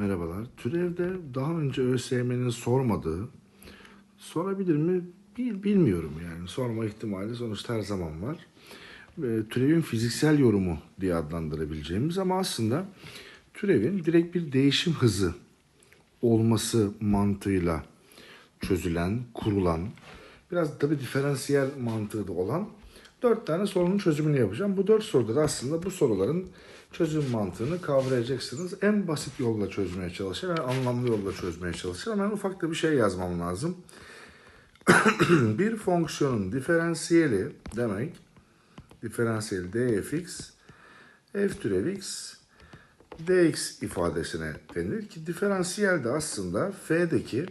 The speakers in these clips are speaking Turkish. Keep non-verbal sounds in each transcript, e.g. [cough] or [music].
Merhabalar. Türev'de daha önce ÖSYM'nin sormadığı, sorabilir mi Bil- bilmiyorum yani. Sorma ihtimali sonuçta her zaman var. Türevin fiziksel yorumu diye adlandırabileceğimiz ama aslında türevin direkt bir değişim hızı olması mantığıyla çözülen, kurulan, biraz tabii diferansiyel mantığı da olan dört tane sorunun çözümünü yapacağım. Bu dört soruda da aslında bu soruların çözüm mantığını kavrayacaksınız. En basit yolla çözmeye çalışın, en anlamlı yolla çözmeye çalışın. Hemen ufak da bir şey yazmam lazım. [clears throat] bir fonksiyonun diferansiyeli demek, diferansiyeli dfx, f türev x, dx ifadesine denilir ki diferansiyel de aslında f'deki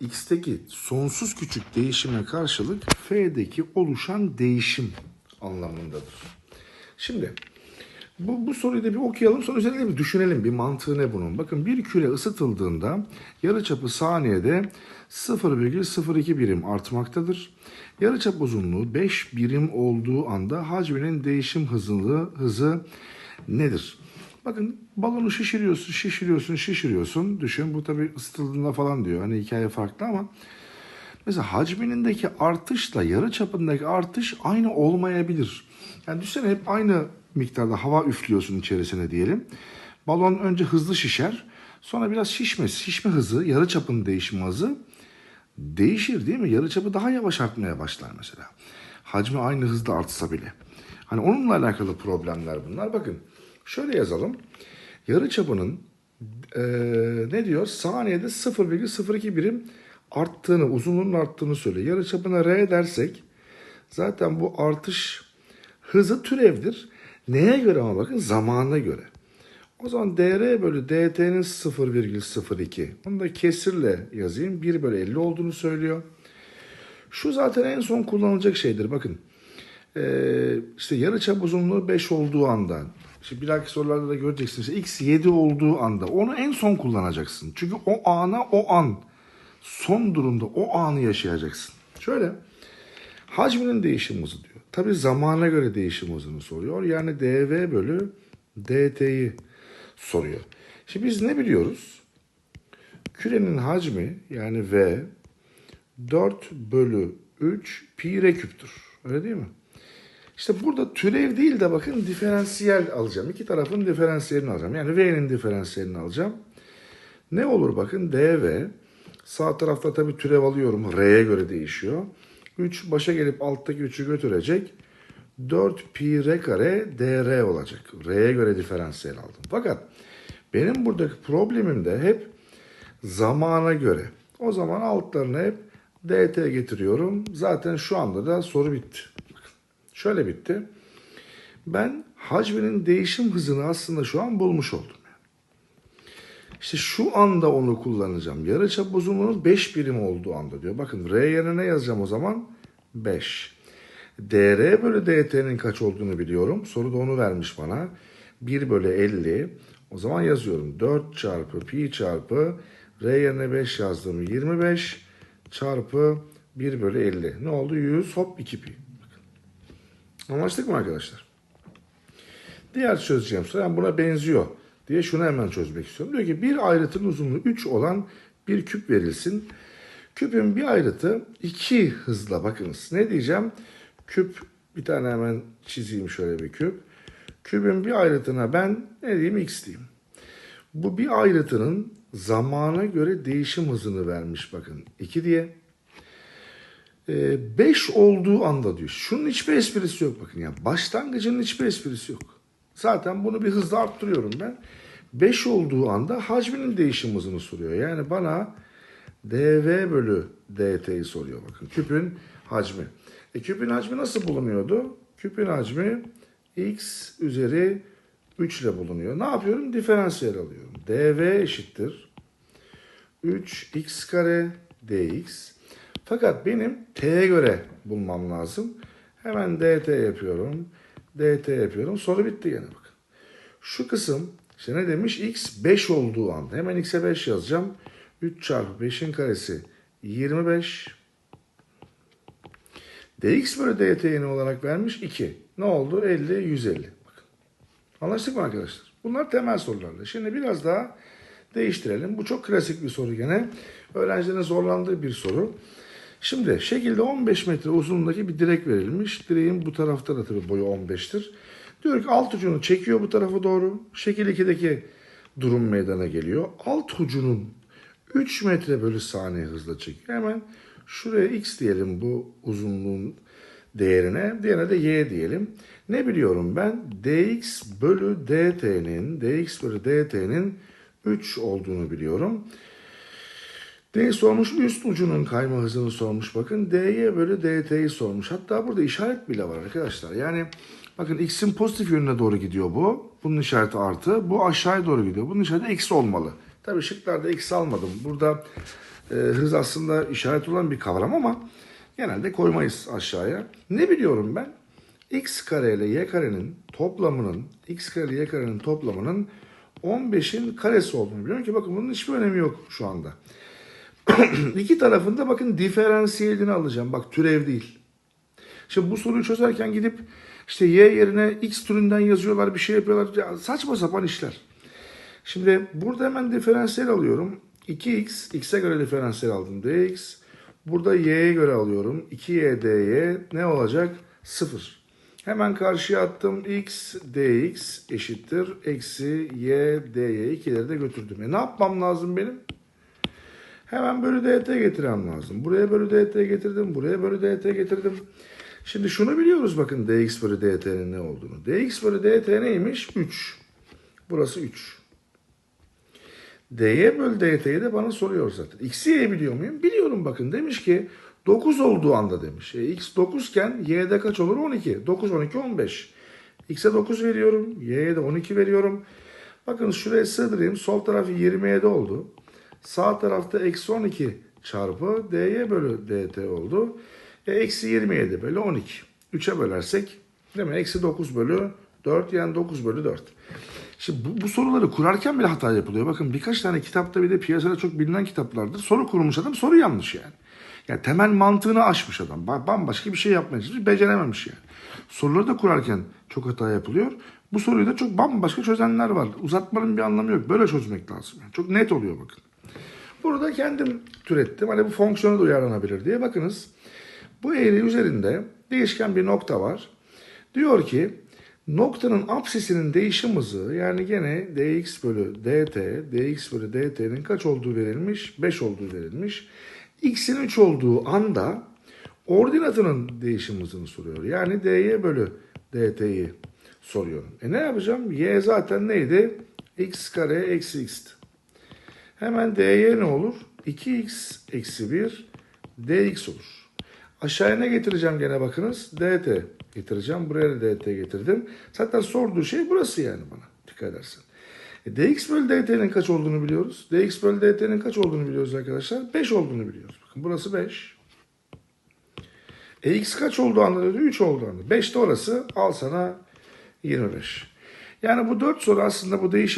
x'teki sonsuz küçük değişime karşılık f'deki oluşan değişim anlamındadır. Şimdi bu, bu soruyu da bir okuyalım sonra üzerinde bir düşünelim bir mantığı ne bunun. Bakın bir küre ısıtıldığında yarıçapı saniyede 0,02 birim artmaktadır. Yarıçap uzunluğu 5 birim olduğu anda hacminin değişim hızı, hızı nedir? Bakın balonu şişiriyorsun, şişiriyorsun, şişiriyorsun. Düşün bu tabii ısıtıldığında falan diyor. Hani hikaye farklı ama mesela hacminindeki artışla yarı çapındaki artış aynı olmayabilir. Yani düşünsene hep aynı miktarda hava üflüyorsun içerisine diyelim. Balon önce hızlı şişer. Sonra biraz şişme, şişme hızı, yarı çapın değişim hızı değişir değil mi? Yarı çapı daha yavaş artmaya başlar mesela. Hacmi aynı hızda artsa bile. Hani onunla alakalı problemler bunlar. Bakın şöyle yazalım. Yarı çapının e, ne diyor? Saniyede 0,02 birim arttığını, uzunluğunun arttığını söylüyor. Yarı çapına R dersek zaten bu artış hızı türevdir. Neye göre ama bakın zamana göre. O zaman dr bölü dt'nin 0,02. Onu da kesirle yazayım. 1 bölü 50 olduğunu söylüyor. Şu zaten en son kullanılacak şeydir. Bakın ee, işte yarıçap uzunluğu 5 olduğu anda işte bir dahaki sorularda da göreceksiniz. X 7 olduğu anda onu en son kullanacaksın. Çünkü o ana o an son durumda o anı yaşayacaksın. Şöyle hacminin değişim hızı diyor. Tabi zamana göre değişim hızını soruyor. Yani dv bölü dt'yi soruyor. Şimdi biz ne biliyoruz? Kürenin hacmi yani v 4 bölü 3 pi r küptür. Öyle değil mi? İşte burada türev değil de bakın diferansiyel alacağım. İki tarafın diferansiyelini alacağım. Yani v'nin diferansiyelini alacağım. Ne olur bakın dv sağ tarafta tabii türev alıyorum. R'ye göre değişiyor. 3 başa gelip alttaki 3'ü götürecek. 4 pi r kare dr olacak. R'ye göre diferansiyel aldım. Fakat benim buradaki problemim de hep zamana göre. O zaman altlarına hep dt getiriyorum. Zaten şu anda da soru bitti. Şöyle bitti. Ben hacminin değişim hızını aslında şu an bulmuş oldum. İşte şu anda onu kullanacağım. Yarıçap uzunluğunun 5 birim olduğu anda diyor. Bakın R yerine ne yazacağım o zaman? 5. dr bölü dt'nin kaç olduğunu biliyorum. Soru da onu vermiş bana. 1 bölü 50. O zaman yazıyorum. 4 çarpı pi çarpı R yerine 5 yazdım. 25 çarpı 1 bölü 50. Ne oldu? 100 hop 2 pi. Anlaştık mı arkadaşlar? Diğer çözeceğim soru yani buna benziyor diye şunu hemen çözmek istiyorum. Diyor ki bir ayrıtın uzunluğu 3 olan bir küp verilsin. Küpün bir ayrıtı 2 hızla bakınız. Ne diyeceğim? Küp bir tane hemen çizeyim şöyle bir küp. Küpün bir ayrıtına ben ne diyeyim x diyeyim. Bu bir ayrıtının zamana göre değişim hızını vermiş bakın 2 diye. 5 olduğu anda diyor. Şunun hiçbir esprisi yok bakın ya. Başlangıcının hiçbir esprisi yok. Zaten bunu bir hızla arttırıyorum ben. 5 olduğu anda hacminin değişim hızını soruyor. Yani bana dv bölü dt'yi soruyor bakın. Küpün hacmi. E küpün hacmi nasıl bulunuyordu? Küpün hacmi x üzeri 3 ile bulunuyor. Ne yapıyorum? Diferansiyel alıyorum. dv eşittir 3x kare dx. Fakat benim t'ye göre bulmam lazım. Hemen dt yapıyorum. dt yapıyorum. Soru bitti gene bakın. Şu kısım işte ne demiş? x 5 olduğu anda. Hemen x'e 5 yazacağım. 3 çarpı 5'in karesi 25. dx bölü dt yeni olarak vermiş 2. Ne oldu? 50, 150. Bakın. Anlaştık mı arkadaşlar? Bunlar temel sorularla. Şimdi biraz daha Değiştirelim. Bu çok klasik bir soru gene. Öğrencilerin zorlandığı bir soru. Şimdi şekilde 15 metre uzunluğundaki bir direk verilmiş. Direğin bu tarafta da tabii boyu 15'tir. Diyor ki alt ucunu çekiyor bu tarafa doğru. Şekil 2'deki durum meydana geliyor. Alt ucunun 3 metre bölü saniye hızla çekiyor. Hemen şuraya x diyelim bu uzunluğun değerine. Diğerine de y diyelim. Ne biliyorum ben? dx bölü dt'nin dx bölü dt'nin 3 olduğunu biliyorum. D'yi sormuş üst ucunun kayma hızını sormuş bakın. D'ye bölü DT'yi sormuş. Hatta burada işaret bile var arkadaşlar. Yani bakın x'in pozitif yönüne doğru gidiyor bu. Bunun işareti artı. Bu aşağıya doğru gidiyor. Bunun işareti eksi olmalı. Tabii şıklarda eksi almadım. Burada e, hız aslında işaret olan bir kavram ama genelde koymayız aşağıya. Ne biliyorum ben? x kare ile y karenin toplamının x kare ile y karenin toplamının 15'in karesi olduğunu biliyorum ki bakın bunun hiçbir önemi yok şu anda. [clears throat] İki tarafında bakın diferansiyelini alacağım. Bak türev değil. Şimdi bu soruyu çözerken gidip işte y yerine x türünden yazıyorlar bir şey yapıyorlar. Ya saçma sapan işler. Şimdi burada hemen diferansiyel alıyorum. 2x, x'e göre diferansiyel aldım dx. Burada y'ye göre alıyorum. 2y dy ne olacak? 0. Hemen karşıya attım. x dx eşittir. Eksi y dy. İkileri de götürdüm. E ne yapmam lazım benim? Hemen bölü dt getirmem lazım. Buraya bölü dt getirdim. Buraya bölü dt getirdim. Şimdi şunu biliyoruz bakın dx bölü dt'nin ne olduğunu. dx bölü dt neymiş? 3. Burası 3. dy bölü dt'yi de bana soruyor zaten. x'i y'yi biliyor muyum? Biliyorum bakın. Demiş ki 9 olduğu anda demiş. E, x 9 iken y'de kaç olur? 12. 9, 12, 15. x'e 9 veriyorum. y'ye de 12 veriyorum. Bakın şuraya sığdırayım. Sol tarafı 27 oldu. Sağ tarafta eksi 12 çarpı dy bölü dt oldu. E, eksi 27 bölü 12. 3'e bölersek değil mi? Eksi 9 bölü 4 yani 9 bölü 4. Şimdi bu, bu soruları kurarken bile hata yapılıyor. Bakın birkaç tane kitapta bir de piyasada çok bilinen kitaplardır. Soru kurmuş adam soru yanlış yani. Yani temel mantığını aşmış adam. Ba- Bambaşka bir şey yapmaya çalışmış. Becerememiş yani. Soruları da kurarken çok hata yapılıyor. Bu soruyu da çok bambaşka çözenler var. Uzatmanın bir anlamı yok. Böyle çözmek lazım. Yani. Çok net oluyor bakın. Burada kendim türettim. Hani bu fonksiyonu da uyarlanabilir diye. Bakınız bu eğri üzerinde değişken bir nokta var. Diyor ki noktanın apsisinin değişim hızı yani gene dx bölü dt, dx bölü dt'nin kaç olduğu verilmiş? 5 olduğu verilmiş. x'in 3 olduğu anda ordinatının değişim hızını soruyor. Yani dy bölü dt'yi soruyorum. E ne yapacağım? y zaten neydi? x kare eksi x'ti. Hemen dy ne olur? 2x eksi 1 dx olur. Aşağıya ne getireceğim gene bakınız? dt getireceğim. Buraya da dt getirdim. Zaten sorduğu şey burası yani bana. Dikkat edersen. E, dx bölü dt'nin kaç olduğunu biliyoruz. dx bölü dt'nin kaç olduğunu biliyoruz arkadaşlar. 5 olduğunu biliyoruz. Bakın burası 5. E x kaç olduğu anda dedi? 3 olduğu anda. 5 de orası. Al sana 25. Yani bu 4 soru aslında bu değişim